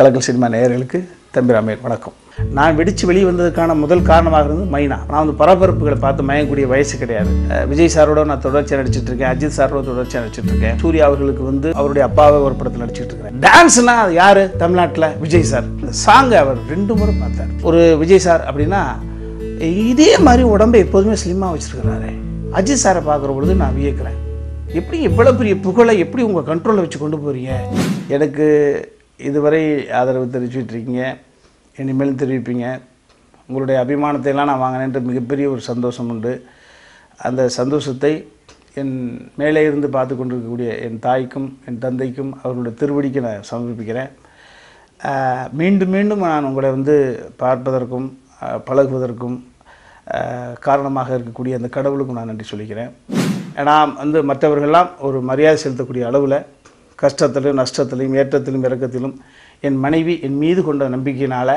கலக்கல் cinema நேயர்களுக்கு தம்பி வணக்கம். நான் வெடித்து வெளியே வந்ததுக்கான முதல் காரணமாக இருந்தது மைனா. நான் வந்து பரபரப்புகளை பார்த்து மயங்கக்கூடிய வயசு கிடையாது. விஜய் சாரோட நான் தொடர்ச்சியாக நடிச்சிட்டு இருக்கேன். அஜித் சாரோட தொடர்ச்சியாக நடிச்சிட்டு இருக்கேன். சூர்யா அவர்களுக்கு வந்து அவருடைய அப்பாவை ஒரு படத்தில் நடிச்சிட்டு இருக்கேன் டான்ஸ்னா அது யாரு? தமிழ்நாட்டில் விஜய் சார். இந்த சாங்கை அவர் ரெண்டு முறை பார்த்தார். ஒரு விஜய் சார் அப்படின்னா இதே மாதிரி உடம்பை எப்போதுமே ஸ்லிம்மாக வச்சிருக்கிறாரு. அஜித் சாரை பார்க்குற பொழுது நான் வியக்கிறேன். எப்படி இவ்வளோ பெரிய புகழை எப்படி உங்கள் கண்ட்ரோலில் வச்சு கொண்டு போகிறீங்க எனக்கு இதுவரை ஆதரவு தெரிவிச்சுட்டு இருக்கீங்க இனிமேலும் தெரிவிப்பீங்க. உங்களுடைய அபிமானத்தை எல்லாம் நான் வாங்கினேன்ற மிகப்பெரிய ஒரு சந்தோஷம் உண்டு. அந்த சந்தோஷத்தை என் மேலே இருந்து பார்த்து கொண்டிருக்கக்கூடிய என் தாய்க்கும் என் தந்தைக்கும் அவர்களுடைய திருவடிக்கு நான் சமர்ப்பிக்கிறேன். மீண்டும் மீண்டும் நான் உங்களை வந்து பார்ப்பதற்கும் பழகுவதற்கும் காரணமாக இருக்கக்கூடிய அந்த கடவுளுக்கும் நான் நன்றி சொல்லிக்கிறேன். ஏன்னா வந்து மற்றவர்கள்லாம் ஒரு மரியாதை செலுத்தக்கூடிய அளவில் கஷ்டத்திலும் நஷ்டத்திலும் ஏற்றத்திலும் இறக்கத்திலும் என் மனைவி என் மீது கொண்ட நம்பிக்கையினால்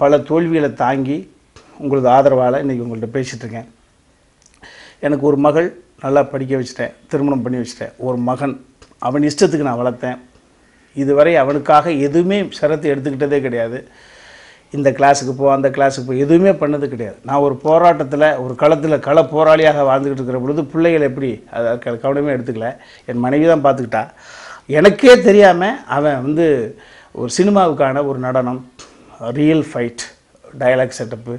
பல தோல்விகளை தாங்கி உங்களது ஆதரவால் இன்றைக்கி உங்கள்கிட்ட பேசிகிட்ருக்கேன் எனக்கு ஒரு மகள் நல்லா படிக்க வச்சுட்டேன் திருமணம் பண்ணி வச்சுட்டேன். ஒரு மகன் அவன் இஷ்டத்துக்கு நான் வளர்த்தேன். இதுவரை அவனுக்காக எதுவுமே சிரத்தை எடுத்துக்கிட்டதே கிடையாது. இந்த கிளாஸுக்கு போ அந்த கிளாஸுக்கு போ எதுவுமே பண்ணது கிடையாது. நான் ஒரு போராட்டத்தில் ஒரு களத்தில் கள போராளியாக வாழ்ந்துக்கிட்டு இருக்கிற பொழுது பிள்ளைகள் எப்படி அதை க- கவனமே எடுத்துக்கல. என் மனைவி தான் பார்த்துக்கிட்டா எனக்கே தெரியாமல் அவன் வந்து ஒரு சினிமாவுக்கான ஒரு நடனம் real fight dialogue setup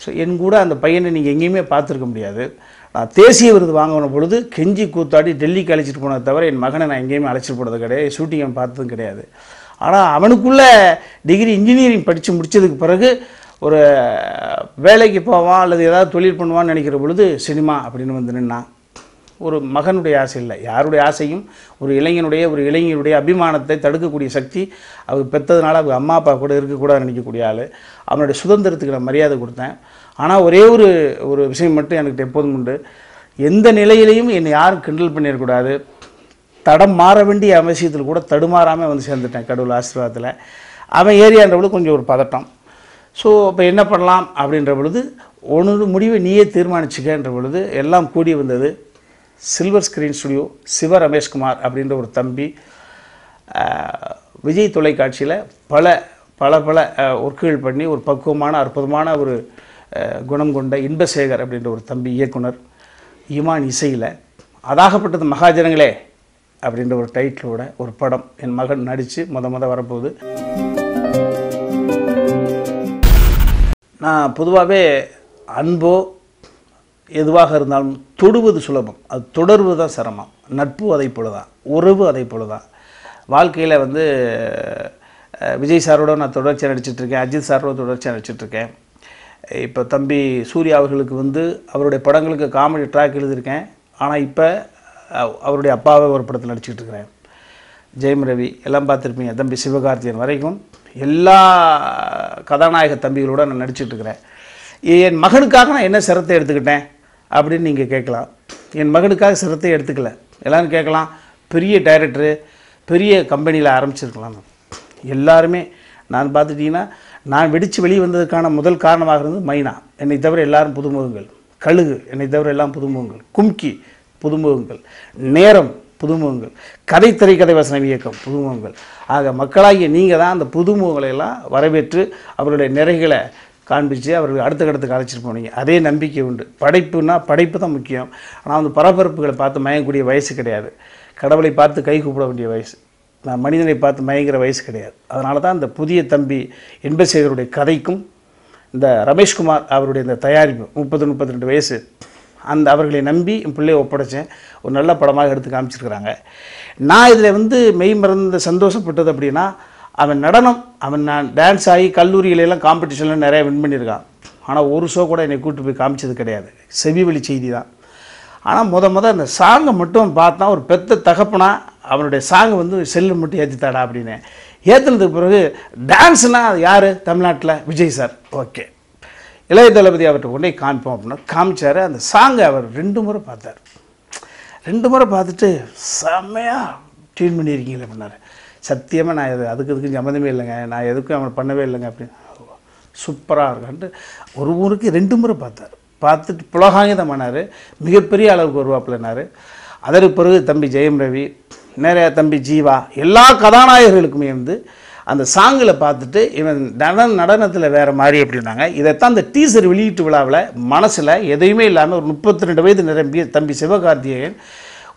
so என் கூட அந்த பையனை நீங்கள் எங்கேயுமே பார்த்துருக்க முடியாது. நான் தேசிய விருது வாங்கின பொழுது கெஞ்சி கூத்தாடி டெல்லிக்கு அழைச்சிட்டு போனதை தவிர என் மகனை நான் எங்கேயுமே அழைச்சிட்டு போனது கிடையாது. ஷூட்டிங் பார்த்ததும் கிடையாது. ஆனால் அவனுக்குள்ள டிகிரி இன்ஜினியரிங் படித்து முடித்ததுக்கு பிறகு ஒரு வேலைக்கு போவான் அல்லது ஏதாவது தொழில் பண்ணுவான்னு நினைக்கிற பொழுது சினிமா அப்படின்னு வந்து நின்னான் ஒரு மகனுடைய ஆசை இல்லை. யாருடைய ஆசையும் ஒரு இளைஞனுடைய ஒரு இளைஞனுடைய அபிமானத்தை தடுக்கக்கூடிய சக்தி அவர் பெற்றதுனால அவங்க அம்மா அப்பா கூட இருக்கக்கூடாதுன்னு நினைக்கக்கூடிய ஆள். அவனுடைய சுதந்திரத்துக்கு நான் மரியாதை கொடுத்தேன். ஆனால் ஒரே ஒரு ஒரு விஷயம் மட்டும் எனக்கு எப்போதும் உண்டு. எந்த நிலையிலையும் என்னை யாரும் கிண்டல் பண்ணிடக்கூடாது. தடம் மாற வேண்டிய அவசியத்தில் கூட தடுமாறாமல் வந்து சேர்ந்துட்டேன் கடவுள் ஆசீர்வாதத்தில். அவன் ஏரியான்ற பொழுது கொஞ்சம் ஒரு பதட்டம். ஸோ இப்போ என்ன பண்ணலாம் அப்படின்ற பொழுது ஒன்று முடிவை நீயே தீர்மானிச்சுக்கன்ற பொழுது எல்லாம் கூடி வந்தது silver screen studio Siva Rameshkumar அப்படின்ற ஒரு தம்பி. விஜய் தொலைக்காட்சியில் பல பல பல ஒர்க்குகள் பண்ணி ஒரு பக்குவமான அற்புதமான ஒரு குணம் கொண்ட இன்பசேகர் அப்படின்ற ஒரு தம்பி இயக்குனர். இமான் இசையில். அதாகப்பட்டது மகாஜனங்களே. அப்படின்ற ஒரு டைட்டிலோட ஒரு படம் என் மகன் நடித்து மொத மொதல் வரப்போகுது. நான் பொதுவாகவே அன்போ எதுவாக இருந்தாலும் தொடுவது சுலபம். அது தொடர்வது தான் சிரமம். நட்பு அதை போல தான் உறவு அதை போல தான் வாழ்க்கையில் வந்து விஜய் சாரோட நான் தொடர்ச்சியாக நடிச்சிட்ருக்கேன் அஜித் சாரோட தொடர்ச்சியாக நடிச்சிட்ருக்கேன் இப்போ தம்பி சூர்யா அவர்களுக்கு வந்து அவருடைய படங்களுக்கு காமெடி ட்ராக் எழுதியிருக்கேன். ஆனால் இப்போ அவருடைய அப்பாவை ஒரு படத்தில் நடிச்சிட்டு இருக்கிறேன். ஜெயம் ரவி எல்லாம் பார்த்துருப்பீங்க. தம்பி சிவகார்த்தியன் வரைக்கும் எல்லா கதாநாயக தம்பிகளோட நான் நடிச்சிட்டு இருக்கிறேன். என் மகனுக்காக நான் என்ன சிரத்தை எடுத்துக்கிட்டேன் அப்படின்னு நீங்கள் கேட்கலாம். என் மகனுக்காக சிரத்தை எடுத்துக்கல. எல்லாரும் கேட்கலாம். பெரிய டைரக்டரு பெரிய கம்பெனியில் ஆரம்பிச்சிருக்கலாம். எல்லாருமே நான் பார்த்துட்டிங்கன்னா நான் வெடித்து வெளியே வந்ததுக்கான முதல் காரணமாக இருந்தது மைனா. என்னை தவிர எல்லாரும் புதுமுகங்கள். கழுகு. என்னை தவிர எல்லாம் புதுமுகங்கள். கும்கி. புதுமுகங்கள். நேரம் புதுமுகங்கள். கதை திரைக்கதை வசனம் இயக்கம் புதுமுகங்கள். ஆக மக்களாகிய நீங்கள் தான் அந்த புதுமுகங்களை எல்லாம் வரவேற்று அவருடைய நிறைகளை காண்பித்து அவர்கள் அடுத்த கட்டத்துக்கு அழைச்சிட்டு போனீங்க. அதே நம்பிக்கை உண்டு. படைப்புனா படைப்பு தான் முக்கியம். ஆனால் வந்து பரபரப்புகளை பார்த்து மயங்கக்கூடிய வயசு கிடையாது. கடவுளை பார்த்து கை கூப்பிட வேண்டிய வயசு. நான் மனிதனை பார்த்து மயங்கிற வயசு கிடையாது. அதனால தான் இந்த புதிய தம்பி இன்பசேகருடைய கதைக்கும் இந்த ரமேஷ்குமார் அவருடைய இந்த தயாரிப்பு முப்பது முப்பத்தி ரெண்டு வயசு அந்த அவர்களை நம்பி என் பிள்ளையை ஒப்படைச்சேன். ஒரு நல்ல படமாக எடுத்து காமிச்சிருக்கிறாங்க. நான் இதில் வந்து மெய் மறந்து சந்தோஷப்பட்டது அப்படின்னா அவன் நடனம் அவன் நான் டான்ஸ் ஆகி கல்லூரியில எல்லாம் நிறையா வின் பண்ணியிருக்கான். ஆனால் ஒரு ஷோ கூட என்னை கூட்டு போய் காமிச்சது கிடையாது. செவி வழி செய்தி தான். ஆனால் முத முத அந்த சாங்கை மட்டும் பார்த்தா ஒரு பெத்த தகப்பனா அவனுடைய சாங்கை வந்து செல்லு மட்டும் ஏற்றித்தாடா அப்படின்னு. ஏற்றுனதுக்கு பிறகு டான்ஸ்னால் அது யார்? தமிழ்நாட்டில் விஜய் சார் ஓகே இளைய தளபதி அவர்கிட்ட உடனே காமிப்போம் அப்படின்னா காமிச்சார். அந்த சாங்கை அவர் ரெண்டு முறை பார்த்தார். ரெண்டு முறை பார்த்துட்டு செம்மையாக ட்யூன் பண்ணியிருக்கீங்களே அப்படின்னாரு. சத்தியமாக நான் எது அதுக்கு இதுக்கு சம்மந்தமே இல்லைங்க. நான் எதுக்கும் அவன் பண்ணவே இல்லைங்க அப்படின்னு. சூப்பராக இருக்கான்ட்டு ஒரு ஊருக்கு ரெண்டு முறை பார்த்தார். பார்த்துட்டு புலகாங்கிதமானார். மிகப்பெரிய அளவுக்கு வருவாப்பிலனார் அதற்கு பிறகு தம்பி ஜெயம் ரவி நிறையா தம்பி ஜீவா எல்லா கதாநாயகர்களுக்குமே வந்து அந்த சாங்கில் பார்த்துட்டு இவன் நடன நடனத்தில் வேறு மாதிரி அப்படின்னாங்க. இதைத்தான் அந்த டீசர் வெளியீட்டு விழாவில் மனசில் எதையுமே இல்லாமல் ஒரு முப்பத்தி ரெண்டு வயது நிரம்பிய தம்பி சிவகார்த்திகேயன்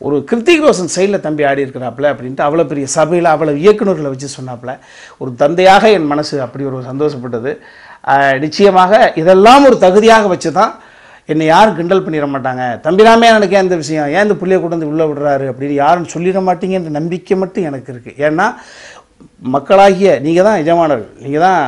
ஒரு கிருத்திக் ரோஷன் சைடில் தம்பி ஆடி இருக்கிறாப்புல அப்படின்ட்டு அவ்வளோ பெரிய சபையில் அவ்வளோ இயக்குநர்களை வச்சு சொன்னாப்புல. ஒரு தந்தையாக என் மனசு அப்படி ஒரு சந்தோஷப்பட்டது. நிச்சயமாக இதெல்லாம் ஒரு தகுதியாக வச்சு தான் என்னை யாரும் கிண்டல் பண்ணிட மாட்டாங்க. தம்பிராமே எனக்கு ஏன் இந்த விஷயம்? ஏன் இந்த பிள்ளைய கொண்டு வந்து உள்ளே விடுறாரு அப்படின்னு யாரும் சொல்லிட மாட்டீங்கன்ற நம்பிக்கை மட்டும் எனக்கு இருக்குது ஏன்னா மக்களாகிய நீங்கள் தான் எஜமானர்கள். நீங்கள் தான்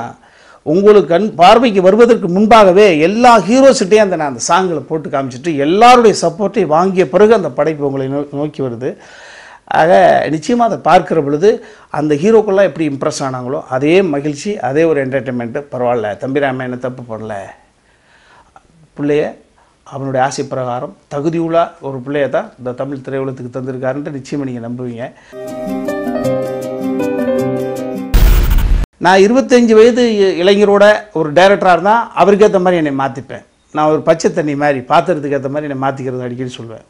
உங்களுக்கு கண் பார்வைக்கு வருவதற்கு முன்பாகவே எல்லா ஹீரோஸ்கிட்டையும் அந்த நான் அந்த சாங்கில் போட்டு காமிச்சிட்டு எல்லாருடைய சப்போர்ட்டை வாங்கிய பிறகு அந்த படைப்பு உங்களை நோ நோக்கி வருது. ஆக நிச்சயமாக அதை பார்க்குற பொழுது அந்த ஹீரோக்கெல்லாம் எப்படி இம்ப்ரெஸ் ஆனாங்களோ அதே மகிழ்ச்சி அதே ஒரு என்டர்டெயின்மெண்ட்டு பரவாயில்ல தம்பிராம என்ன தப்பு பண்ணல. பிள்ளைய அவனுடைய ஆசை பிரகாரம் தகுதியுள்ள ஒரு பிள்ளைய தான் இந்த தமிழ் திரையுலகத்துக்கு தந்திருக்காருன்ட்டு நிச்சயமாக நீங்கள் நம்புவீங்க. நான் இருபத்தஞ்சி வயது இ- இளைஞரோட ஒரு டைரக்டராக இருந்தால் அவருக்கு ஏற்ற மாதிரி என்னை மாற்றிப்பேன் நான் ஒரு பச்சை தண்ணி மாதிரி பாத்திரத்துக்கு ஏற்ற மாதிரி என்னை மாற்றிக்கிறது அடிக்கடி சொல்லுவேன்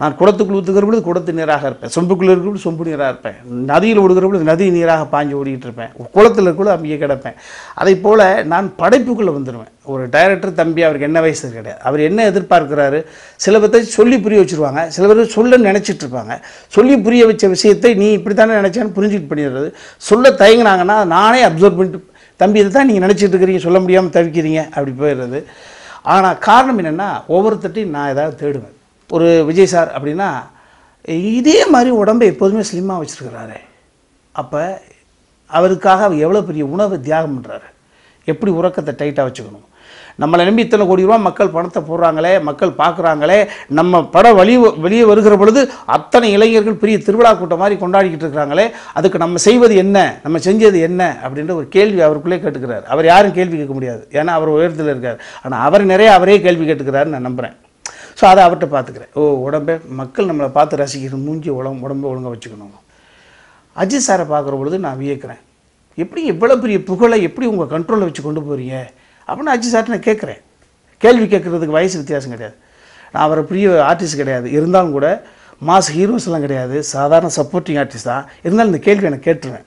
நான் குடத்துக்குள் ஊற்றுக்கிற பொழுது குடத்து நீராக இருப்பேன். சொம்புக்குள்ளே இருக்கிற பொழுது சொம்பு நீராக இருப்பேன். நதியில் ஓடுகிற பொழுது நதி நீராக பாஞ்சு ஓடிக்கிட்டு இருப்பேன். குளத்தில் கூட அங்கேயே கிடப்பேன். அதை போல் நான் படைப்புக்குள்ளே வந்துடுவேன் ஒரு டைரக்டர் தம்பி அவருக்கு என்ன வயசு கிடையாது அவர் என்ன எதிர்பார்க்கிறாரு? சில பேர்த்தை சொல்லி புரிய வச்சுருவாங்க. சில பேர் சொல்ல நினச்சிட்டு இருப்பாங்க. சொல்லி புரிய வச்ச விஷயத்தை நீ இப்படி தானே நினச்சேன்னு புரிஞ்சுட்டு பண்ணிடுறது. சொல்ல தயங்கினாங்கன்னா நானே அப்சர்வ் பண்ணிட்டு தம்பி இதை தான் நீங்கள் நினச்சிட்டு இருக்கிறீங்க. சொல்ல முடியாமல் தவிக்கிறீங்க. அப்படி போயிடுறது. ஆனால் காரணம் என்னென்னா ஒவ்வொருத்தட்டையும் நான் ஏதாவது தேடுவேன். ஒரு விஜய் சார் அப்படின்னா இதே மாதிரி உடம்பை எப்போதுமே ஸ்லிம்மாக வச்சுருக்கிறாரு. அப்போ அவருக்காக அவர் எவ்வளோ பெரிய உணவு தியாகம் பண்ணுறாரு எப்படி உறக்கத்தை டைட்டாக வச்சுக்கணும்? நம்மளை நம்பி இத்தனை கோடி ரூபா மக்கள் பணத்தை போடுறாங்களே மக்கள் பார்க்குறாங்களே நம்ம படம் வெளியே வெளியே வருகிற பொழுது அத்தனை இளைஞர்கள் பெரிய திருவிழா கூட்டம் மாதிரி கொண்டாடிக்கிட்டு இருக்கிறாங்களே அதுக்கு நம்ம செய்வது என்ன? நம்ம செஞ்சது என்ன? அப்படின்ற ஒரு கேள்வி அவருக்குள்ளே கேட்டுக்கிறார். அவர் யாரும் கேள்வி கேட்க முடியாது. ஏன்னா அவர் உயரத்தில் இருக்கார். ஆனால் அவர் நிறைய அவரே கேள்வி கேட்டுக்கிறாருன்னு நான் நம்புகிறேன் ஸோ அதை அவர்கிட்ட பார்த்துக்கிறேன். ஓ உடம்பே மக்கள் நம்மளை பார்த்து ரசிக்கிறது மூஞ்சி உடம்பு உடம்பை ஒழுங்காக வச்சுக்கணும். அஜித் சாரை பார்க்குற பொழுது நான் வியக்கிறேன். எப்படி இவ்வளோ பெரிய புகழை எப்படி உங்கள் கண்ட்ரோலில் வச்சு கொண்டு போகிறீங்க அப்படின்னு அஜித் சார்ட்டு நான் கேட்குறேன். கேள்வி கேட்குறதுக்கு வயசு வித்தியாசம் கிடையாது. நான் அவரை பெரிய ஆர்டிஸ்ட் கிடையாது. இருந்தாலும் கூட மாஸ் ஹீரோஸ்லாம் கிடையாது. சாதாரண சப்போர்ட்டிங் ஆர்டிஸ்ட் தான். இருந்தாலும் இந்த கேள்வி எனக்கு கேட்டுருவேன்.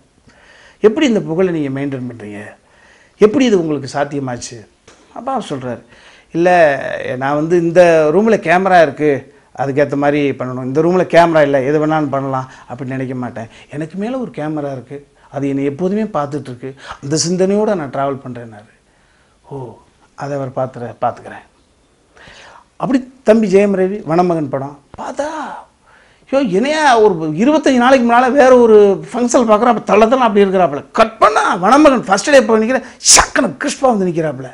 எப்படி இந்த புகழை நீங்கள் மெயின்டைன் பண்ணுறீங்க எப்படி இது உங்களுக்கு சாத்தியமாச்சு? அப்பா அவர் சொல்கிறார் இல்லை நான் வந்து இந்த ரூமில் கேமரா இருக்குது அதுக்கேற்ற மாதிரி பண்ணணும். இந்த ரூமில் கேமரா இல்லை எது வேணாலும் பண்ணலாம் அப்படின்னு நினைக்க மாட்டேன். எனக்கு மேலே ஒரு கேமரா இருக்குது அது என்னை எப்போதுமே பார்த்துட்ருக்கு. அந்த சிந்தனையோடு நான் ட்ராவல் பண்ணுறேன்னாரு ஓ அதை அவர் பார்த்துற பார்த்துக்கிறேன். அப்படி தம்பி ஜெயம் ரவி வனமகன் படம். பார்த்தா ஐயோ என்னையா ஒரு இருபத்தஞ்சி நாளைக்கு முன்னால் வேறு ஒரு ஃபங்க்ஷன் பார்க்குறோம் அப்போ தள்ளத்தெல்லாம் அப்படி இருக்கிறாப்புல. கட் பண்ணால் வனமகன் ஃபஸ்ட் டே இப்போ நிற்கிறேன் சக்கன கிறிஸ்பா வந்து நிற்கிறாப்புல.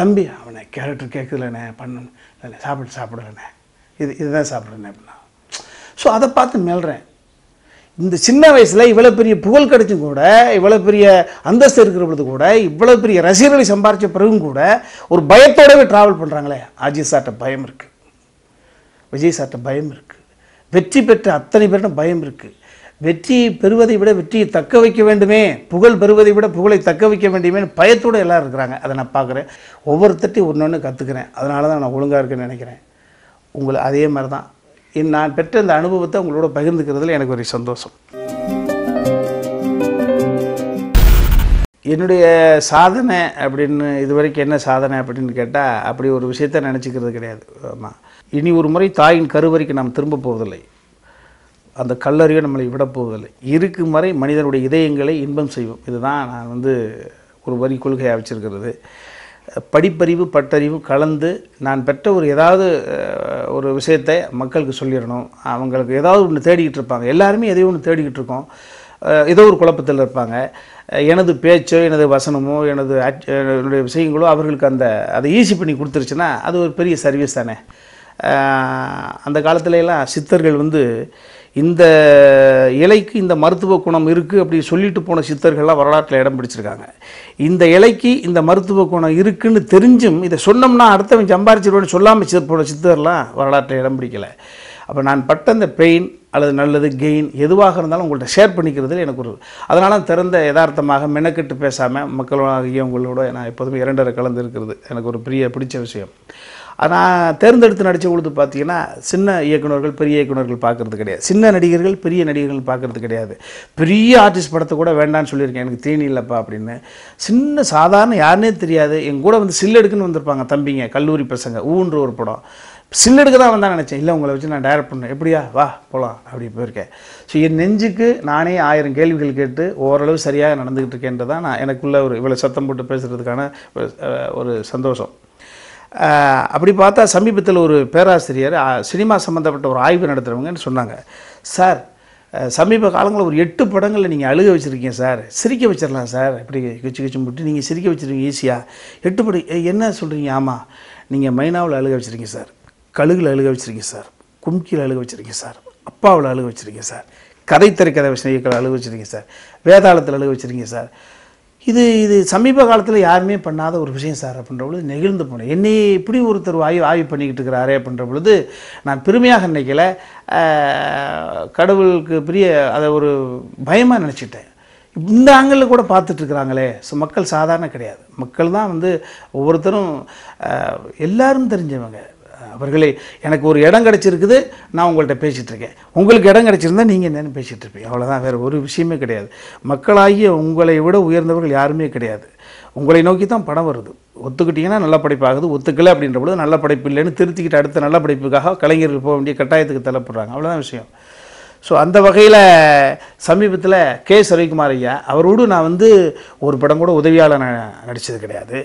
தம்பி அவனை கேரக்டர் கேட்குதுலண்ணே பண்ணணும் இல்லை சாப்பிட்டு சாப்பிடலண்ணே. இது இதுதான் சாப்பிட்றேண்ணே அப்படின்னா. ஸோ அதை பார்த்து மேல்றேன். இந்த சின்ன வயசில் இவ்வளோ பெரிய புகழ் கிடைச்சும் கூட இவ்வளோ பெரிய அந்தஸ்து இருக்கிற பொழுது கூட இவ்வளோ பெரிய ரசிகர்களை சம்பாரித்த பிறகும் கூட ஒரு பயத்தோடவே ட்ராவல் பண்ணுறாங்களே அஜித் சார்ட்ட பயம் இருக்குது விஜய் சார்ட்ட பயம் இருக்குது வெற்றி பெற்ற அத்தனை பேர்ட்ட பயம் இருக்குது வெற்றியை பெறுவதை விட வெற்றியை தக்க வைக்க வேண்டுமே புகழ் பெறுவதை விட புகழை தக்க வைக்க வேண்டுமே பயத்தோடு எல்லோரும் இருக்கிறாங்க. அதை நான் பார்க்குறேன். ஒவ்வொருத்தட்டி ஒன்று ஒன்று கற்றுக்கிறேன் அதனால தான் நான் ஒழுங்காக இருக்குன்னு நினைக்கிறேன். உங்களை அதே மாதிரி தான் இன் நான் பெற்ற இந்த அனுபவத்தை உங்களோட பகிர்ந்துக்கிறதுல எனக்கு ஒரு சந்தோஷம். என்னுடைய சாதனை அப்படின்னு இது வரைக்கும் என்ன சாதனை அப்படின்னு கேட்டால் அப்படி ஒரு விஷயத்த நினச்சிக்கிறது கிடையாது. ஆமாம் இனி ஒரு முறை தாயின் கருவறைக்கு நாம் திரும்ப போவதில்லை அந்த கல்லறியோ நம்மளை விடப்போவதில்லை இருக்கும் வரை மனிதனுடைய இதயங்களை இன்பம் செய்வோம். இதுதான் நான் வந்து ஒரு வரி கொள்கையாக வச்சிருக்கிறது. படிப்பறிவு பட்டறிவு கலந்து நான் பெற்ற ஒரு ஏதாவது ஒரு விஷயத்தை மக்களுக்கு சொல்லிடணும். அவங்களுக்கு ஏதாவது ஒன்று தேடிக்கிட்டு இருப்பாங்க. எல்லாருமே எதையோ ஒன்று தேடிக்கிட்டு இருக்கோம். ஏதோ ஒரு குழப்பத்தில் இருப்பாங்க. எனது பேச்சோ எனது வசனமோ எனது என்னுடைய விஷயங்களோ அவர்களுக்கு அந்த அதை ஈஸி பண்ணி கொடுத்துருச்சுன்னா அது ஒரு பெரிய சர்வீஸ் தானே. அந்த காலத்துலலாம் சித்தர்கள் வந்து இந்த இலைக்கு இந்த மருத்துவ குணம் இருக்குது அப்படி சொல்லிட்டு போன சித்தர்கள்லாம் வரலாற்றில் இடம் பிடிச்சிருக்காங்க. இந்த இலைக்கு இந்த மருத்துவ குணம் இருக்குன்னு தெரிஞ்சும் இதை சொன்னோம்னா அடுத்தவன் சம்பாரிச்சிருவேன்னு சொல்லாமல் போன சித்தர்லாம் வரலாற்றில் இடம் பிடிக்கலை. அப்போ நான் பட்ட அந்த பெயின் அல்லது நல்லது கெயின் எதுவாக இருந்தாலும் உங்கள்கிட்ட ஷேர் பண்ணிக்கிறதுல எனக்கு ஒரு அதனால திறந்த யதார்த்தமாக மெனக்கெட்டு பேசாமல் மக்களாகிய உங்களோட நான் எப்போதுமே இரண்டரை கலந்து இருக்கிறது. எனக்கு ஒரு பெரிய பிடிச்ச விஷயம். நான் தேர்ந்தெடுத்து நடித்த பொழுது பார்த்தீங்கன்னா சின்ன இயக்குனர்கள் பெரிய இயக்குனர்கள் பார்க்கறது கிடையாது. சின்ன நடிகர்கள் பெரிய நடிகர்கள் பார்க்கறது கிடையாது. பெரிய ஆர்டிஸ்ட் படத்தை கூட வேண்டான்னு சொல்லியிருக்கேன். எனக்கு தீனி இல்லைப்பா அப்படின்னு. சின்ன சாதாரண யாருனே தெரியாது. என் கூட வந்து சில்லெடுக்குன்னு வந்திருப்பாங்க தம்பிங்க கல்லூரி பசங்க ஊன்ற ஒரு படம். சில்லெடுக்க தான் வந்தால் நினச்சேன். இல்லை உங்களை வச்சு நான் டைரக்ட் பண்ணேன் எப்படியா? வா போகலாம் அப்படி போயிருக்கேன். ஸோ என் நெஞ்சுக்கு நானே ஆயிரம் கேள்விகள் கேட்டு ஓரளவு சரியாக நடந்துக்கிட்டு இருக்கேன்றதான் நான் எனக்குள்ள ஒரு இவ்வளோ சத்தம் போட்டு பேசுகிறதுக்கான ஒரு, ஒரு சந்தோஷம். அப்படி பார்த்தா சமீபத்தில் ஒரு பேராசிரியர் சினிமா சம்மந்தப்பட்ட ஒரு ஆய்வு நடத்துகிறவங்கன்னு சொன்னாங்க. சார் சமீப காலங்களில் ஒரு எட்டு படங்களில் நீங்கள் அழுக வச்சுருக்கீங்க சார். சிரிக்க வச்சிடலாம் சார். இப்படி கிச்சு கிச்சு முட்டு நீங்கள் சிரிக்க வச்சுருக்கீங்க ஈஸியாக எட்டு படம் என்ன சொல்கிறீங்க ஆமாம் நீங்கள் மைனாவில் அழுக வச்சுருக்கீங்க சார். கழுகில் அழுக வச்சுருக்கீங்க சார். கும்கியில் அழுக வச்சுருக்கீங்க சார். அப்பாவில் அழுக வச்சுருக்கீங்க சார். கதை திரைக்கதை விஷயங்கள் அழுக வச்சுருக்கீங்க சார். வேதாளத்தில் அழுக வச்சுருக்கீங்க சார். இது இது சமீப காலத்தில் யாருமே பண்ணாத ஒரு விஷயம் சார் அப்படின்ற பொழுது நெகிழ்ந்து போனேன். என்னை இப்படி ஒருத்தர் ஆய்வு ஆய்வு பண்ணிக்கிட்டு இருக்கிறாரே அப்படின்ற பொழுது நான் பெருமையாக நினைக்கல. கடவுளுக்கு பெரிய அதை ஒரு பயமாக நினச்சிட்டேன். இந்த ஆங்கிளில் கூட பார்த்துட்டு இருக்கிறாங்களே ஸோ மக்கள் சாதாரண கிடையாது. மக்கள் தான் வந்து ஒவ்வொருத்தரும் எல்லாரும் தெரிஞ்சவங்க. அவர்களே எனக்கு ஒரு இடம் கிடச்சிருக்குது நான் உங்கள்கிட்ட பேசிகிட்ருக்கேன் உங்களுக்கு இடம் கிடச்சிருந்தா நீங்கள் என்னென்னு பேசிகிட்ருப்பீங்க அவ்வளோதான் வேறு ஒரு விஷயமே கிடையாது. மக்களாகிய உங்களை விட உயர்ந்தவர்கள் யாருமே கிடையாது. உங்களை நோக்கி தான் படம் வருது. ஒத்துக்கிட்டிங்கன்னா நல்ல படைப்பாகுது ஒத்துக்கலை அப்படின்ற பொழுது நல்ல படைப்பு இல்லைன்னு திருத்திக்கிட்டு அடுத்த நல்ல படைப்புக்காக கலைஞர்கள் போக வேண்டிய கட்டாயத்துக்கு தள்ளப்படுறாங்க. அவ்வளோதான் விஷயம். ஸோ அந்த வகையில் சமீபத்தில் கே. ரவிக்குமார் ஐயா அவரோடு நான் வந்து ஒரு படம் கூட உதவியாளர் நடித்தது கிடையாது.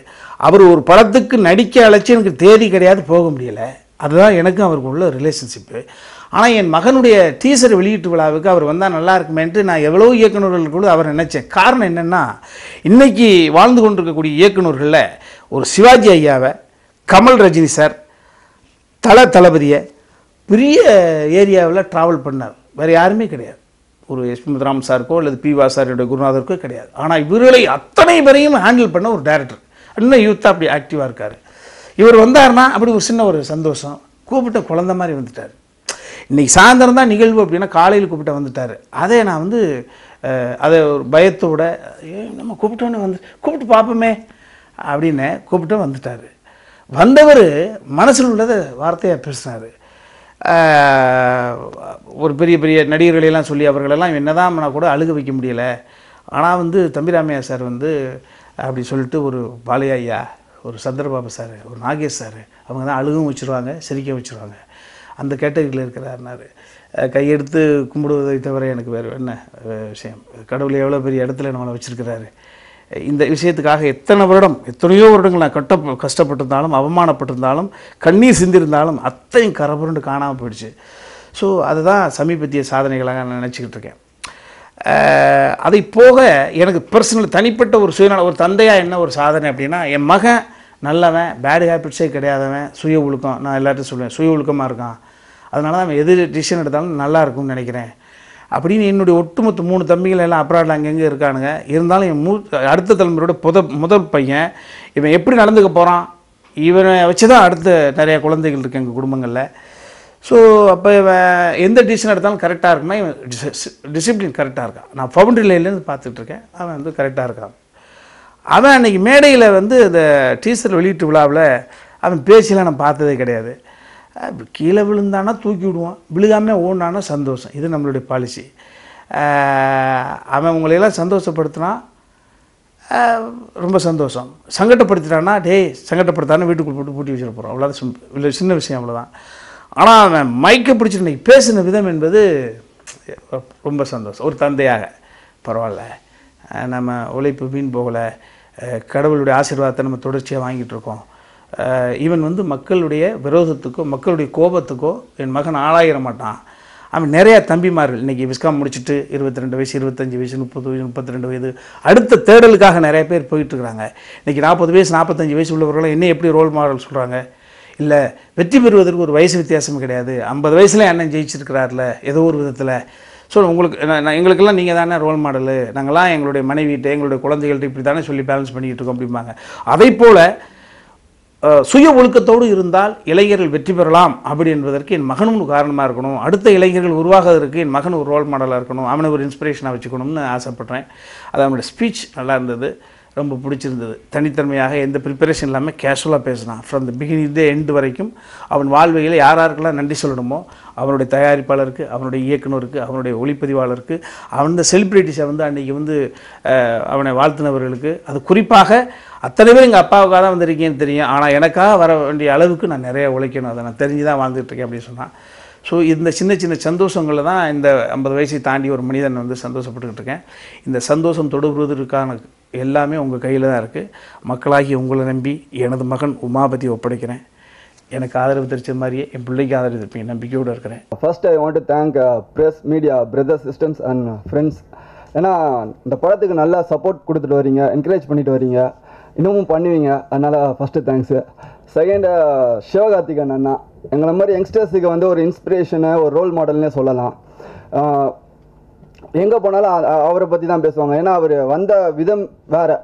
அவர் ஒரு படத்துக்கு நடிக்க அழைச்சி எனக்கு தேதி கிடையாது போக முடியலை. அதுதான் எனக்கும் அவருக்கு உள்ள ரிலேஷன்ஷிப்பு ஆனால் என் மகனுடைய டீசர் வெளியீட்டு விழாவுக்கு அவர் வந்தால் நல்லா இருக்குமேன்ட்டு நான் எவ்வளோ இயக்குநர்கள் கூட அவர் நினச்சேன். காரணம் என்னென்னா இன்றைக்கி வாழ்ந்து கொண்டிருக்கக்கூடிய இயக்குநர்களில் ஒரு சிவாஜி ஐயாவை கமல் ரஜினி சார் தல தளபதியை பெரிய ஏரியாவில் ட்ராவல் பண்ணார். வேறு யாருமே கிடையாது. ஒரு எஸ்பி முத்துராம் சாருக்கோ அல்லது பி வா குருநாதருக்கோ கிடையாது. ஆனால் இவர்களை அத்தனை பேரையும் ஹேண்டில் பண்ண ஒரு டேரக்டர் இன்னும் யூத்தாக அப்படி ஆக்டிவாக இருக்கார். இவர் வந்தாருன்னா அப்படி ஒரு சின்ன ஒரு சந்தோஷம். கூப்பிட்ட குழந்த மாதிரி வந்துட்டார். இன்றைக்கி சாயந்தரம் தான் நிகழ்வு அப்படின்னா காலையில் கூப்பிட்ட வந்துட்டார். அதே நான் வந்து அதை ஒரு பயத்தோட ஏ நம்ம கூப்பிட்டோன்னு வந்து கூப்பிட்டு பார்ப்போமே அப்படின்னு கூப்பிட்டு வந்துட்டார். வந்தவர் மனசில் உள்ளதை வார்த்தையாக பேசினார். ஒரு பெரிய பெரிய நடிகர்களையெல்லாம் சொல்லி அவர்களெல்லாம் என்னதான் பண்ணால் கூட அழுக வைக்க முடியலை. ஆனால் வந்து தம்பிராமையா சார் வந்து அப்படி சொல்லிட்டு ஒரு பாலையா ஐயா ஒரு சந்திரபாபு சார் ஒரு நாகேஷ் சார் அவங்க தான் அழுகவும் வச்சுருவாங்க சிரிக்க வச்சுருவாங்க. அந்த கேட்டகரியில் இருக்கிறாருனாரு கையெடுத்து கும்பிடுவதை தவிர எனக்கு வேறு என்ன விஷயம். கடவுள் எவ்வளோ பெரிய இடத்துல நம்மளை வச்சுருக்கிறாரு. இந்த விஷயத்துக்காக எத்தனை வருடம் எத்தனையோ வருடங்கள் நான் கட்ட கஷ்டப்பட்டிருந்தாலும் அவமானப்பட்டிருந்தாலும் கண்ணீர் சிந்திருந்தாலும் அத்தையும் கரபுரண்டு காணாமல் போயிடுச்சு. ஸோ அதுதான் சமீபத்திய சாதனைகளாக நான் நினச்சிக்கிட்டு இருக்கேன். அதை போக எனக்கு பர்சனல் தனிப்பட்ட ஒரு சுயநல ஒரு தந்தையாக என்ன ஒரு சாதனை அப்படின்னா என் மகன் நல்லவன் பேடு ஹேபிட்ஸே கிடையாதவன் சுய ஒழுக்கம். நான் எல்லார்ட்டும் சொல்லுவேன் சுய ஒழுக்கமாக இருக்கான். அதனால தான் அவன் எது டிசிஷன் எடுத்தாலும் நல்லா இருக்கும்னு நினைக்கிறேன். அப்படின்னு என்னுடைய ஒட்டுமொத்த மூணு தம்பிகள் எல்லாம் அப்ராடில் அங்கங்கே இருக்கானுங்க. இருந்தாலும் என் மூ அடுத்த தலைமுறையோட புத முதல் பையன் இவன் எப்படி நடந்துக்க போகிறான் இவனை வச்சு தான் அடுத்த நிறைய குழந்தைகள் இருக்கு எங்கள் குடும்பங்களில். ஸோ அப்போ இவன் எந்த டிசிஷன் எடுத்தாலும் கரெக்டாக இருக்குன்னா இவன் டிசிப்ளின் கரெக்டாக இருக்கான் நான் ஃபவுண்டரி லைன்லேருந்து பார்த்துட்டு இருக்கேன். அவன் வந்து கரெக்டாக இருக்கான். அவன் அன்றைக்கி மேடையில் வந்து இந்த டீசர் வெளியீட்டு விழாவில் அவன் பேசியெல்லாம் நான் பார்த்ததே கிடையாது. கீழே விழுந்தானா தூக்கி விடுவான். விழுகாமல் ஓடினானா சந்தோஷம். இது நம்மளுடைய பாலிசி அவன் உங்களையெல்லாம் சந்தோஷப்படுத்தினா ரொம்ப சந்தோஷம். சங்கடப்படுத்திட்டான்னா டேய் சங்கடப்படுத்தானே வீட்டுக்குள்ள போட்டு பூட்டி வச்சுட்டு போகிறோம் அவ்வளோதான் சிம் இல்லை சின்ன விஷயம் அவ்வளோதான் ஆனால் அவன் மைக்கை பிடிச்சிட்டு பேசின விதம் என்பது ரொம்ப சந்தோஷம். ஒரு தந்தையாக. பரவாயில்ல. நம்ம உழைப்பு வீண் போகலை. கடவுளுடைய ஆசீர்வாதத்தை நம்ம தொடர்ச்சியாக வாங்கிட்டு இருக்கோம். இவன் வந்து மக்களுடைய விரோதத்துக்கோ மக்களுடைய கோபத்துக்கோ என் மகன் ஆளாகிற மாட்டான். அவன் நிறையா தம்பிமார்கள் இன்றைக்கி விஸ்காம் முடிச்சுட்டு இருபத்தி ரெண்டு வயசு இருபத்தஞ்சி வயசு முப்பது வயசு முப்பத்தி ரெண்டு வயது அடுத்த தேடலுக்காக நிறைய பேர் போயிட்டுருக்குறாங்க. இன்றைக்கி நாற்பது வயசு நாற்பத்தஞ்சு வயசு உள்ளவர்களும் என்ன எப்படி ரோல் மாடல் சொல்கிறாங்க இல்லை வெற்றி பெறுவதற்கு ஒரு வயசு வித்தியாசம் கிடையாது. ஐம்பது வயசுல அண்ணன் ஜெயிச்சிருக்கிறார்ல ஏதோ ஒரு விதத்தில். ஸோ உங்களுக்கு நான் நான் எங்களுக்கெல்லாம் நீங்கள் தானே ரோல் மாடலு நாங்கள்லாம் எங்களுடைய மனைவிகிட்ட எங்களுடைய குழந்தைகள்கிட்ட இப்படி தானே சொல்லி பேலன்ஸ் பண்ணிக்கிட்டு இருக்கோம் அப்படிம்பாங்க. அதே போல் சுய ஒழுக்கத்தோடு இருந்தால் இளைஞர்கள் வெற்றி பெறலாம் அப்படி என்பதற்கு என் மகனும் காரணமாக இருக்கணும். அடுத்த இளைஞர்கள் உருவாகிறதுக்கு என் மகன் ஒரு ரோல் மாடலாக இருக்கணும். அவனை ஒரு இன்ஸ்பிரேஷனாக வச்சுக்கணும்னு ஆசைப்பட்றேன். அது அவனுடைய ஸ்பீச் நல்லா இருந்தது. ரொம்ப பிடிச்சிருந்தது. தனித்தன்மையாக எந்த ப்ரிப்பரேஷன் இல்லாமல் கேஷுவலாக பேசினான். From the beginning the end வரைக்கும் அவன் வாழ்வையில் யார் யாருக்கெல்லாம் நன்றி சொல்லணுமோ அவனுடைய தயாரிப்பாளருக்கு அவனுடைய இயக்குனருக்கு அவனுடைய ஒளிப்பதிவாளருக்கு அவன் செலிப்ரிட்டிஸை வந்து அன்றைக்கி வந்து அவனை வாழ்த்தினவர்களுக்கு அது குறிப்பாக அத்தனை பேர் எங்கள் அப்பாவுக்காக தான் வந்திருக்கேன்னு தெரியும். ஆனால் எனக்காக வர வேண்டிய அளவுக்கு நான் நிறைய உழைக்கணும். அதை நான் தெரிஞ்சு தான் வாழ்ந்துட்டுருக்கேன் அப்படின்னு சொன்னான். ஸோ இந்த சின்ன சின்ன சந்தோஷங்களில் தான் இந்த ஐம்பது வயசை தாண்டி ஒரு மனிதன் வந்து சந்தோஷப்பட்டுக்கிட்டு இருக்கேன். இந்த சந்தோஷம் தொடர்வதற்கான எல்லாமே உங்கள் கையில் தான் இருக்குது மக்களாகி உங்களை நம்பி எனது மகன் உமாபதி ஒப்படைக்கிறேன். எனக்கு ஆதரவு தெரிச்ச மாதிரியே என் பிள்ளைக்கு ஆதரவு தெரிப்பீங்க நம்பிக்கையோடு இருக்கிறேன். First I want to thank press media brothers systems and friends ஏன்னா இந்த படத்துக்கு நல்லா சப்போர்ட் கொடுத்துட்டு வரீங்க என்கரேஜ் பண்ணிட்டு வரீங்க. இன்னமும் பண்ணுவீங்க. அதனால் ஃபஸ்ட்டு தேங்க்ஸு செகண்டு சிவகார்த்திகன் அண்ணா எங்களை மாதிரி யங்ஸ்டர்ஸுக்கு வந்து ஒரு இன்ஸ்பிரேஷனு ஒரு ரோல் மாடல்னே சொல்லலாம். எங்கே போனாலும் அவரை பற்றி தான் பேசுவாங்க. ஏன்னா அவர் வந்த விதம் வேறு.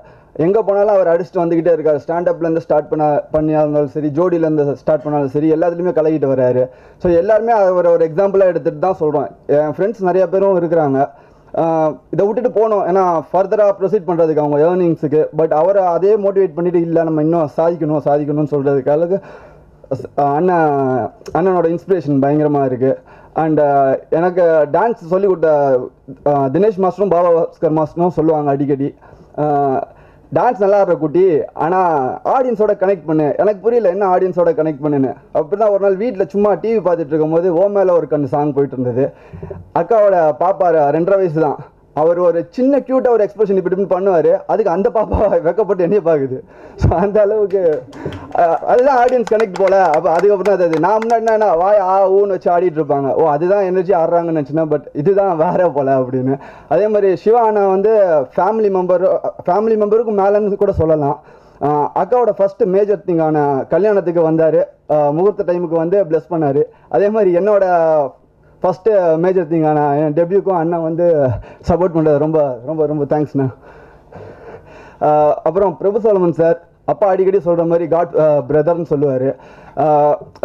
எங்கே போனாலும் அவர் அடிச்சுட்டு வந்துக்கிட்டே இருக்கார். ஸ்டாண்டப்லேருந்து ஸ்டார்ட் பண்ண பண்ணியா இருந்தாலும் சரி ஜோடியிலேருந்து ஸ்டார்ட் பண்ணாலும் சரி எல்லாத்துலேயுமே கலகிட்டு வர்றாரு. ஸோ எல்லாருமே அவர் ஒரு எக்ஸாம்பிளாக எடுத்துகிட்டு தான் சொல்கிறோம் என் ஃப்ரெண்ட்ஸ் நிறைய பேரும் இருக்கிறாங்க. இதை விட்டுட்டு போகணும் ஏன்னா ஃபர்தராக ப்ரொசீட் பண்ணுறதுக்கு அவங்க ஏர்னிங்ஸுக்கு பட் அவரை அதே மோட்டிவேட் பண்ணிவிட்டு இல்லை நம்ம இன்னும் சாதிக்கணும் சாதிக்கணும்னு சொல்கிறதுக்காக அண்ணன் அண்ணனோட இன்ஸ்பிரேஷன் பயங்கரமாக இருக்குது அண்ட் எனக்கு டான்ஸ் சொல்லி கொடுத்த தினேஷ் மாஸ்டரும் பாபா பாஸ்கர் மாஸ்டரும் சொல்லுவாங்க அடிக்கடி. டான்ஸ் நல்லா ஆடுற குட்டி ஆனால் ஆடியன்ஸோட கனெக்ட் பண்ணு. எனக்கு புரியல என்ன ஆடியன்ஸோட கனெக்ட் பண்ணுன்னு. அப்படி தான் ஒரு நாள் வீட்டில் சும்மா டிவி பார்த்துட்டு இருக்கும்போது ஓ மேலே ஒரு கண்ணு சாங் போயிட்டு இருந்தது. அக்காவோட பாப்பா ரெண்டரை வயசு தான் அவர் ஒரு சின்ன க்யூட்டாக ஒரு எக்ஸ்பிரஷன் இப்படி இப்படின்னு பண்ணுவார். அதுக்கு அந்த பாப்பா வெக்கப்பட்டு என்னைய பார்க்குது ஸோ அந்த அளவுக்கு அதுதான் ஆடியன்ஸ் கனெக்ட் போல. அப்போ அதுக்கப்புறம் அது நான் முன்னாடி என்ன வாய் ஆ ஊன்னு வச்சு ஆடிட்டு இருப்பாங்க. ஓ அதுதான் எனர்ஜி ஆடுறாங்கன்னு நினச்சினா பட் இதுதான் வேற போல அப்படின்னு. அதே மாதிரி சிவா அண்ணா வந்து ஃபேமிலி மெம்பர் ஃபேமிலி மெம்பருக்கு மேலேன்னு கூட சொல்லலாம். அக்காவோட ஃபஸ்ட்டு மேஜர் திங்கான கல்யாணத்துக்கு வந்தார். முகூர்த்த டைமுக்கு வந்து ப்ளஸ் பண்ணார். அதே மாதிரி என்னோட ஃபஸ்ட்டு மேஜர் திங்கான என் டெபியூக்கும் அண்ணன் வந்து சப்போர்ட் பண்ணுறது ரொம்ப ரொம்ப ரொம்ப தேங்க்ஸ்ண்ணா அப்புறம் பிரபு சோலமன் சார் அப்பா அடிக்கடி சொல்கிற மாதிரி காட் பிரதர்னு சொல்லுவார்.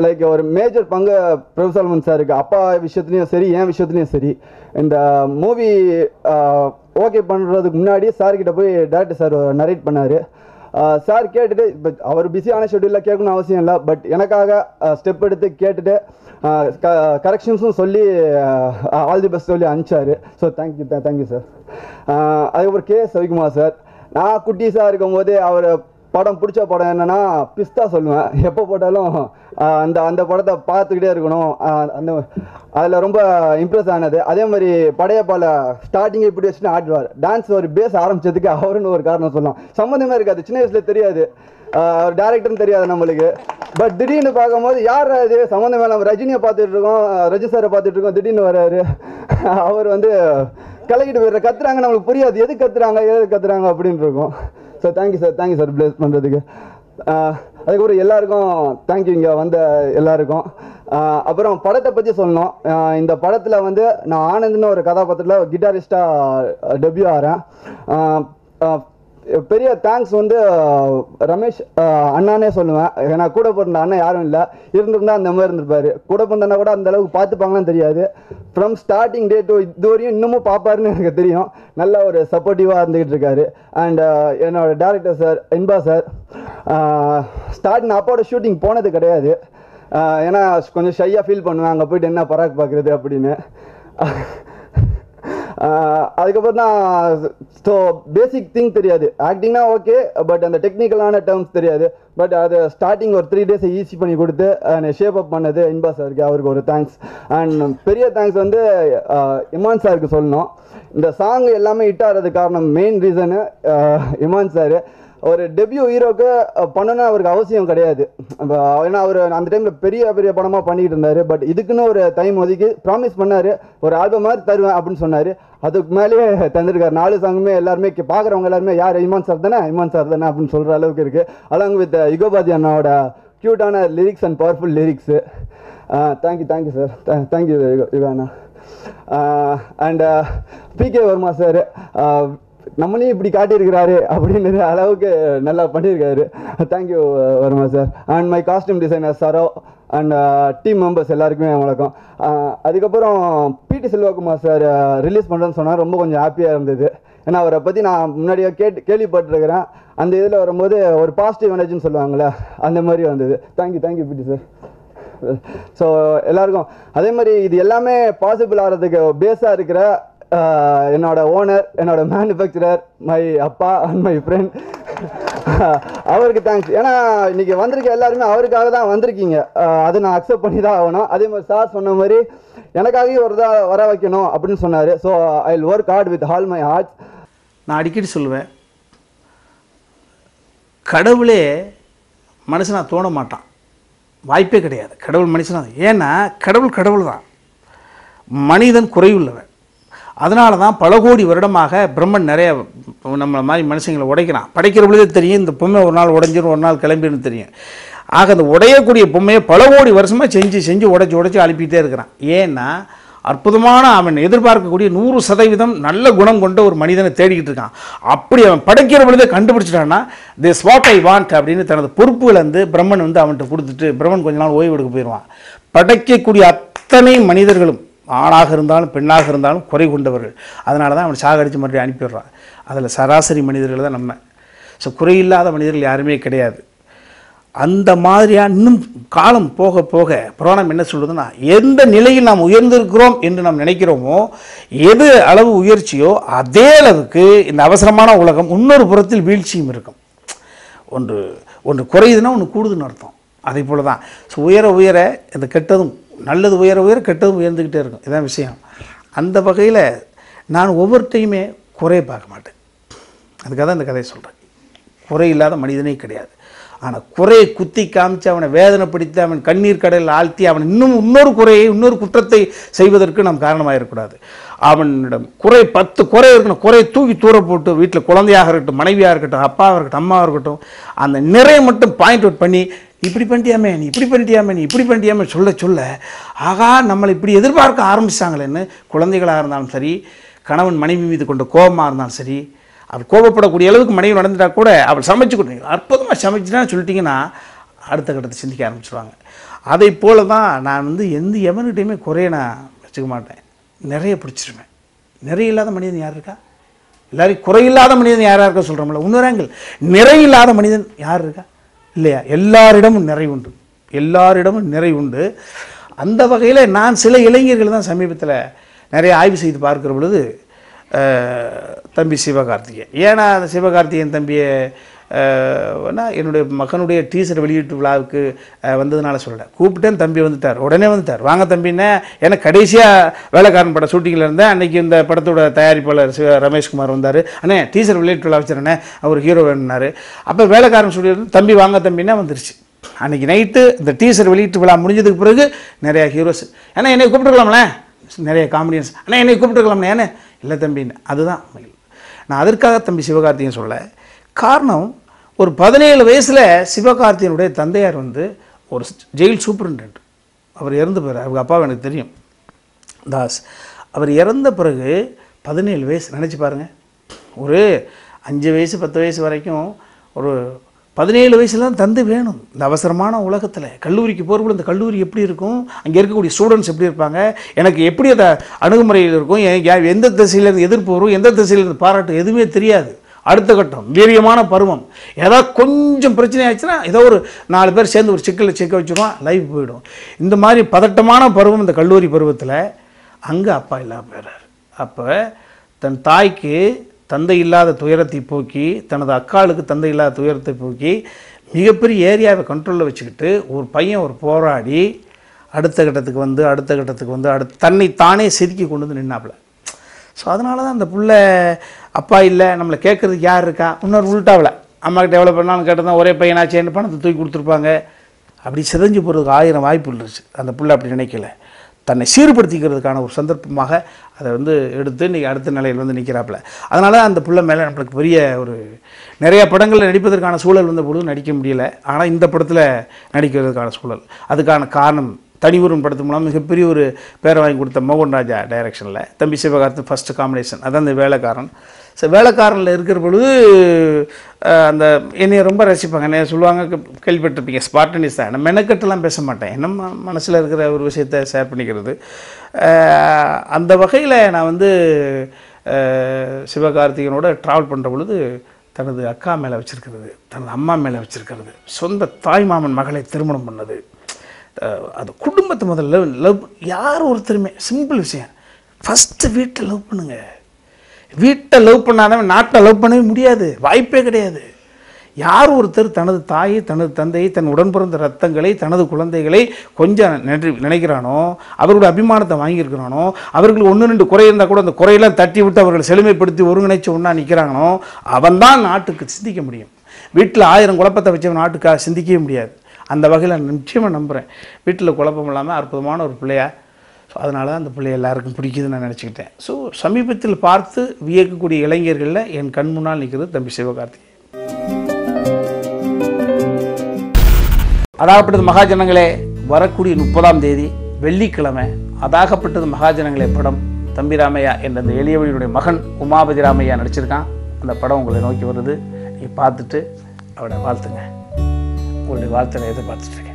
லைக் ஒரு மேஜர் பங்கு பிரபு சோலமன் சாருக்கு அப்பா விஷயத்துலையும் சரி என் விஷயத்துலையும் சரி. இந்த மூவி ஓகே பண்ணுறதுக்கு முன்னாடி சார்கிட்ட போய் டேரக்டர் சார் நரேட் பண்ணார். சார் கேட்டுட்டு இப்போ அவர் பிஸியான ஷெட்யூலில் கேட்கணும்னு அவசியம் இல்லை பட் எனக்காக ஸ்டெப் எடுத்து கேட்டுட்டு கரெக்ஷன்ஸும் சொல்லி ஆல் தி பெஸ்ட் சொல்லி அனுப்பிச்சார். So thank you thank you sir அதுக்கப்புறம் கே எஸ் ரவிக்குமார் சார். நான் குட்டீஸாக இருக்கும்போது அவர் படம் பிடிச்ச படம் என்னன்னா பிஸ்தா சொல்லுவேன். எப்போ போட்டாலும் அந்த அந்த படத்தை பார்த்துக்கிட்டே இருக்கணும். அந்த அதில் ரொம்ப இம்ப்ரெஸ் ஆனது. அதே மாதிரி படையப்பால ஸ்டார்டிங் இப்படி வச்சுன்னு ஆடுவார். டான்ஸ் ஒரு பேஸ் ஆரம்பிச்சதுக்கு அவருன்னு ஒரு காரணம் சொல்லலாம். சம்மந்தமே இருக்காது. சின்ன வயசுல தெரியாது. அவர் டேரக்டர்னு தெரியாது நம்மளுக்கு. பட் திடீர்னு பார்க்கும்போது யார் இது சம்மந்தமே நம்ம ரஜினியை பார்த்துட்டு இருக்கோம். ரஜி சாரை பார்த்துட்டு இருக்கோம். திடீர்னு வராரு அவர் வந்து கலக்கிட்டு போயிடுற கத்துறாங்க நம்மளுக்கு புரியாது. எது கத்துறாங்க? எது கத்துறாங்க? அப்படின்னு இருக்கும். So thank you sir thank you sir place பண்ணுறதுக்கு அதுக்கப்புறம் எல்லாருக்கும் தேங்க்யூ இங்கே வந்த எல்லாருக்கும். அப்புறம் படத்தை பற்றி சொல்லணும். இந்த படத்தில் வந்து நான் ஆனந்த்னு ஒரு கதாபாத்திரத்தில் கிட்டாரிஸ்டாக டெபியூ ஆகிறேன் பெரிய தேங்க்ஸ் வந்து ரமேஷ் அண்ணானே சொல்லுவேன். ஏன்னா கூட பிறந்த அண்ணன் யாரும் இல்லை. இருந்திருந்தா அந்த மாதிரி இருந்திருப்பாரு. கூட பிறந்தனா கூட அந்த அளவுக்கு பார்த்துப்பாங்களான்னு தெரியாது. ஃப்ரம் ஸ்டார்டிங் டே டு இது வரையும் இன்னமும் பார்ப்பாருன்னு எனக்கு தெரியும். நல்ல ஒரு சப்போர்ட்டிவாக இருந்துக்கிட்டு இருக்காரு. அண்ட் என்னோட director sir Inba sir start நான் அப்பாவோட ஷூட்டிங் போனது கிடையாது. ஏன்னா கொஞ்சம் ஷையாக ஃபீல் பண்ணுவேன். அங்கே போயிட்டு என்ன பராக் பார்க்குறது அப்படின்னு. அதுக்கப்புறம் தான் ஸோ பேசிக் திங் தெரியாது. ஆக்டிங்னா ஓகே பட் அந்த டெக்னிக்கலான டேர்ம்ஸ் தெரியாது. பட் அது ஸ்டார்டிங் ஒரு த்ரீ டேஸை ஈஸி பண்ணி கொடுத்து ஷேப் அப் பண்ணது இன்பா சாருக்கு அவருக்கு ஒரு தேங்க்ஸ் அண்ட் பெரிய தேங்க்ஸ் வந்து இமான் சாருக்கு சொல்லணும். இந்த சாங் எல்லாமே ஹிட் ஆகிறதுக்கு காரணம் மெயின் ரீசனு இமான் சார் ஒரு டெபியூ ஹீரோக்கு பண்ணணும்னு அவருக்கு அவசியம் கிடையாது. ஏன்னா அவர் அந்த டைமில் பெரிய பெரிய படமாக பண்ணிக்கிட்டு இருந்தார். பட் இதுக்குன்னு ஒரு டைம் ஒதுக்கி ப்ராமிஸ் பண்ணார் ஒரு ஆல்பம் மாதிரி தருவேன் அப்படின்னு சொன்னார். அதுக்கு மேலேயே தந்திருக்காரு. நாலு சாங்குமே எல்லாருமே பார்க்குறவங்க எல்லாருமே யார் இமான் சார் தானே? இமான் சார் தானே? அப்படின்னு சொல்கிற அளவுக்கு இருக்குது அலாங் வித் யுகபாதி அண்ணாவோட க்யூட்டான lyrics and powerful lyrics thank you thank you sir thank you Yuga Anna. And PK Varma sir நம்மளையும் இப்படி காட்டியிருக்கிறாரு அப்படின்ற அளவுக்கு நல்லா பண்ணியிருக்காரு. Thank you Varma sir and my costume designer Saro and team members எல்லாருக்குமே வணக்கம். Uh, அதுக்கப்புறம் பிடி செல்வகுமார் சார் ரிலீஸ் uh, பண்ணுறேன்னு சொன்னால் ரொம்ப கொஞ்சம் ஹாப்பியாக இருந்தது. ஏன்னா அவரை பற்றி நான் முன்னாடியே கேட்டு கேள்விப்பட்டிருக்கிறேன். அந்த இதில் வரும்போது ஒரு பாசிட்டிவ் எனர்ஜின்னு சொல்லுவாங்களே அந்த மாதிரி வந்தது. Thank you thank you PT sir so எல்லாருக்கும் அதே மாதிரி இது எல்லாமே பாசிபிள் ஆகிறதுக்கு பேஸாக இருக்கிற என்னோட ஓனர் என்னோட மேனுஃபேக்சரர் மை அப்பா அண்ட் மை ஃப்ரெண்ட் அவருக்கு தேங்க்ஸ் ஏன்னா இன்றைக்கி வந்திருக்க எல்லாருமே அவருக்காக தான் வந்திருக்கீங்க. அதை நான் அக்செப்ட் பண்ணி தான் ஆகணும். அதே மாதிரி சார் சொன்ன மாதிரி எனக்காகவே ஒரு தான் வர வைக்கணும் அப்படின்னு சொன்னார். So I work hard with all my heart நான் அடிக்கடி சொல்லுவேன் கடவுளே மனுஷனாக தோண மாட்டான். வாய்ப்பே கிடையாது. கடவுள் மனுஷனா ஏன்னா கடவுள் கடவுள் தான் மனிதன் குறைவுள்ளவன். அதனால தான் பல கோடி வருடமாக பிரம்மன் நிறைய நம்மளை மாதிரி மனுஷங்களை உடைக்கிறான். படைக்கிற பொழுதே தெரியும் இந்த பொம்மை ஒரு நாள் உடைஞ்சிரும் ஒரு நாள் கிளம்பிடும் தெரியும். ஆக அந்த உடையக்கூடிய பொம்மையை பல கோடி வருஷமாக செஞ்சு செஞ்சு உடைச்சி உடைச்சி அனுப்பிட்டே இருக்கிறான். ஏன்னா அற்புதமான அவன் எதிர்பார்க்கக்கூடிய நூறு சதவீதம் நல்ல குணம் கொண்ட ஒரு மனிதனை தேடிக்கிட்டு இருக்கான். அப்படி அவன் படைக்கிற பொழுதே கண்டுபிடிச்சிட்டான்னா திஸ் வாட் ஐ வாண்ட் அப்படின்னு தனது பொறுப்புலேருந்து பிரம்மன் வந்து அவன்கிட்ட கொடுத்துட்டு பிரம்மன் கொஞ்ச நாள் ஓய்வு எடுக்க போயிடுவான். படைக்கக்கூடிய அத்தனை மனிதர்களும் ஆணாக இருந்தாலும் பெண்ணாக இருந்தாலும் குறை கொண்டவர்கள். அதனால தான் அவன் சாகடித்து மறுபடியும் அனுப்பிடுறான் அதில் சராசரி மனிதர்கள் தான் நம்ம. ஸோ குறையில்லாத மனிதர்கள் யாருமே கிடையாது. அந்த மாதிரியாக இன்னும் காலம் போக போக புராணம் என்ன சொல்லுதுன்னா எந்த நிலையில் நாம் உயர்ந்திருக்கிறோம் என்று நாம் நினைக்கிறோமோ எது அளவு உயர்ச்சியோ அதே அளவுக்கு இந்த அவசரமான உலகம் இன்னொரு புறத்தில் வீழ்ச்சியும் இருக்கும். ஒன்று ஒன்று குறையுதுன்னா ஒன்று கூடுதுன்னு அர்த்தம். அதே போல தான் ஸோ உயர உயர இந்த கெட்டதும் நல்லது உயர உயர கெட்டதும் உயர்ந்துக்கிட்டே இருக்கும். இதான் விஷயம். அந்த வகையில் நான் ஒவ்வொருத்தையுமே குறைய பார்க்க மாட்டேன். அதுக்காக தான் இந்த கதையை சொல்கிறேன் குறை இல்லாத மனிதனே கிடையாது. ஆனால் குறையை குத்தி காமிச்சு அவனை வேதனைப்படுத்தி அவன் கண்ணீர் கடலில் ஆழ்த்தி அவன் இன்னும் இன்னொரு குறையை இன்னொரு குற்றத்தை செய்வதற்கு நாம் காரணமாக இருக்கக்கூடாது அவனிடம் குறை பத்து குறை இருக்கணும். குறையை தூக்கி தூர போட்டு வீட்டில் குழந்தையாக இருக்கட்டும் மனைவியாக இருக்கட்டும் அப்பாவாக இருக்கட்டும் அம்மாவாக இருக்கட்டும் அந்த நிறைய மட்டும் பாயிண்ட் அவுட் பண்ணி இப்படி பண்ணிட்டியாமே நீ இப்படி பண்ணிட்டியாமே நீ இப்படி பண்ணிட்டியாமே சொல்ல சொல்ல ஆகா நம்மளை இப்படி எதிர்பார்க்க ஆரம்பிச்சாங்களேன்னு குழந்தைகளாக இருந்தாலும் சரி கணவன் மனைவி மீது கொண்ட கோபமாக இருந்தாலும் சரி அவள் கோபப்படக்கூடிய அளவுக்கு மனைவி நடந்துட்டா கூட அவள் சமைச்சு கொடுங்க. அற்புதமாக சமைச்சுனா சொல்லிட்டிங்கன்னா அடுத்த கட்டத்தை சிந்திக்க ஆரம்பிச்சிருவாங்க. அதை போல தான் நான் வந்து எந்த எவன்கிட்டையுமே குறைய நான் வச்சுக்க மாட்டேன். நிறைய பிடிச்சிருவேன். நிறைய இல்லாத மனிதன் யார் இருக்கா? எல்லாரும் குறையில்லாத மனிதன் யாராக இருக்கா சொல்கிறோம்ல இன்னொரு ஆங்கிள் நிறையில்லாத மனிதன் யார் இருக்கா? இல்லையா? எல்லாரிடமும் நிறை உண்டு. எல்லாரிடமும் நிறை உண்டு. அந்த வகையில் நான் சில இளைஞர்கள் தான் சமீபத்தில் நிறைய ஆய்வு செய்து பார்க்குற பொழுது தம்பி சிவகார்த்திகேயன். ஏன்னா அந்த சிவகார்த்திகேயன் தம்பியை என்னுடைய மகனுடைய டீசர் வெளியீட்டு விழாவுக்கு வந்ததுனால சொல்லலை. கூப்பிட்டேன் தம்பி வந்துட்டார். உடனே வந்துட்டார். வாங்க தம்பின்னு ஏன்னா கடைசியாக வேலைக்காரன் படம் ஷூட்டிங்கில் இருந்தேன். அன்றைக்கி இந்த படத்தோட தயாரிப்பாளர் சிவ ரமேஷ்குமார் வந்தார். அண்ணே டீசர் வெளியீட்டு விழா வச்சிருந்தேன் அவர் ஹீரோ வேணுனார் அப்போ வேலைக்காரன் சொல்லி தம்பி வாங்க தம்பின்னா வந்துருச்சு. அன்றைக்கி நைட்டு இந்த டீசர் வெளியீட்டு விழா முடிஞ்சதுக்கு பிறகு நிறையா ஹீரோஸ் ஏன்னா என்னை கூப்பிட்டுருக்கலாம்ல? நிறைய காமெடியன்ஸ் ஆனால் என்னை கூப்பிட்டுருக்கலாம்ண்ணே ஏன்னு இல்லை தம்பின்னு அதுதான். நான் அதற்காக தம்பி சிவகார்த்திகேயன் சொல்லலை. காரணம் ஒரு பதினேழு வயசில் சிவகார்த்தியனுடைய தந்தையார் வந்து ஒரு ஜெயில் சூப்பரிண்டென்ட். அவர் இறந்து போகிறார் அவங்க அப்பாவை எனக்கு தெரியும். தாஸ் அவர் இறந்த பிறகு பதினேழு வயசு நினச்சி பாருங்கள் ஒரு அஞ்சு வயசு பத்து வயசு வரைக்கும் ஒரு பதினேழு வயசுல தந்து வேணும். இந்த அவசரமான உலகத்தில் கல்லூரிக்கு போகிறப்போ இந்த கல்லூரி எப்படி இருக்கும்? அங்கே இருக்கக்கூடிய ஸ்டூடெண்ட்ஸ் எப்படி இருப்பாங்க? எனக்கு எப்படி அந்த அணுகுமுறையில் இருக்கும்? எந்த திசையிலேருந்து எதிர்ப்பு வரும்? எந்த திசையிலேருந்து பாராட்டு எதுவுமே தெரியாது. அடுத்த கட்டம் வீரியமான பருவம். ஏதாவது கொஞ்சம் பிரச்சனை ஆச்சுன்னா ஏதோ ஒரு நாலு பேர் சேர்ந்து ஒரு சிக்கலில் சிக்க வச்சுருவான் லைஃப் போயிடும். இந்த மாதிரி பதட்டமான பருவம் இந்த கல்லூரி பருவத்தில் அங்கே அப்பா இல்லாமல் போயிடுறார். அப்போ தன் தாய்க்கு தந்தை இல்லாத துயரத்தை போக்கி தனது அக்காளுக்கு தந்தை இல்லாத துயரத்தை போக்கி மிகப்பெரிய ஏரியாவை கண்ட்ரோலில் வச்சுக்கிட்டு ஒரு பையன் ஒரு போராடி அடுத்த கட்டத்துக்கு வந்து அடுத்த கட்டத்துக்கு வந்து அடுத்து தன்னை தானே செதுக்கி கொண்டு வந்து நின்னாப்புல. ஸோ அதனால தான் அந்த பிள்ளை அப்பா இல்லை நம்மளை கேட்குறதுக்கு யார் இருக்கா? இன்னொரு உள்டாவில். அம்மாக்கிட்ட எவ்வளோ பண்ணாலும் கேட்டதான் ஒரே பையனாச்சேன்னு பணத்தை தூக்கி கொடுத்துருப்பாங்க? அப்படி சிதஞ்சு போகிறதுக்கு ஆயிரம் வாய்ப்பு இருந்துச்சு. அந்த பிள்ளை அப்படி நினைக்கல. தன்னை சீர்படுத்திக்கிறதுக்கான ஒரு சந்தர்ப்பமாக அதை வந்து எடுத்து இன்றைக்கி அடுத்த நிலையில் வந்து நிற்கிறாப்புல அதனால அந்த பிள்ளை மேலே நம்மளுக்கு பெரிய ஒரு நிறைய படங்களில் நடிப்பதற்கான சூழல் வந்த பொழுது நடிக்க முடியல. ஆனால் இந்த படத்தில் நடிக்கிறதுக்கான சூழல். அதுக்கான காரணம் தனிவரும் படத்து மூலம் மிகப்பெரிய ஒரு பேரை வாங்கி கொடுத்த மோகன் ராஜா டைரக்ஷனில் தம்பி சிவகார்த்து ஃபஸ்ட்டு காம்பினேஷன் அதான் அந்த வேலைக்காரன். ஸோ வேலைக்காரனில் இருக்கிற பொழுது அந்த என்னைய ரொம்ப ரசிப்பாங்க. என்ன சொல்லுவாங்க கேள்விப்பட்டிருப்பீங்க. ஸ்பார்டனிஸ் தான் நான் மெனக்கட்டெல்லாம் பேச மாட்டேன். என்ன மனசில் இருக்கிற ஒரு விஷயத்தை ஷேர் பண்ணிக்கிறது. அந்த வகையில் நான் வந்து சிவகார்த்திகனோட ட்ராவல் பண்ணுற பொழுது தனது அக்கா மேலே வச்சுருக்கிறது தனது அம்மா மேலே வச்சுருக்கிறது சொந்த தாய் மாமன் மகளை திருமணம் பண்ணது. அது குடும்பத்தை முதல்ல லவ் லவ் யார் ஒருத்தருமே சிம்பிள் விஷயம். ஃபஸ்ட்டு வீட்டை லவ் பண்ணுங்கள் வீட்டை லவ் பண்ணாதவன் நாட்டை லவ் பண்ணவே முடியாது. வாய்ப்பே கிடையாது. யார் ஒருத்தர் தனது தாயை தனது தந்தையை தன் உடன் பிறந்த ரத்தங்களை தனது குழந்தைகளை கொஞ்சம் நினை நினைக்கிறானோ அவர்களோட அபிமானத்தை வாங்கியிருக்கிறானோ அவர்கள் ஒன்று ரெண்டு குறை இருந்தால் கூட அந்த குறையெல்லாம் தட்டி விட்டு அவர்களை செழுமைப்படுத்தி ஒருங்கிணைச்சு ஒன்றா நிற்கிறானோ அவன்தான் நாட்டுக்கு சிந்திக்க முடியும். வீட்டில் ஆயிரம் குழப்பத்தை வச்சவன் நாட்டுக்காக சிந்திக்கவே முடியாது. அந்த வகையில் நான் நிச்சயமாக நம்புகிறேன் வீட்டில் குழப்பம் இல்லாமல் அற்புதமான ஒரு பிள்ளையா. ஸோ அதனால தான் அந்த பிள்ளை எல்லாருக்கும் பிடிக்குதுன்னு நான் நினச்சிக்கிட்டேன். ஸோ சமீபத்தில் பார்த்து வியக்கக்கூடிய இளைஞர்களில் என் கண் முன்னால் நிற்கிறது தம்பி சிவகார்த்திகேயன். அதாகப்பட்டது மகாஜனங்களே வரக்கூடிய முப்பதாம் தேதி வெள்ளிக்கிழமை அதாகப்பட்டது மகாஜனங்களே படம் தம்பி ராமையா என்ற அந்த எளியவழியுடைய மகன் உமாபதி ராமையா நடிச்சிருக்கான். அந்த படம் உங்களை நோக்கி வருது. நீங்கள் பார்த்துட்டு அவனை வாழ்த்துங்க. உங்களுடைய வாழ்த்தை நான் எதிர்பார்த்துட்டு இருக்கேன்.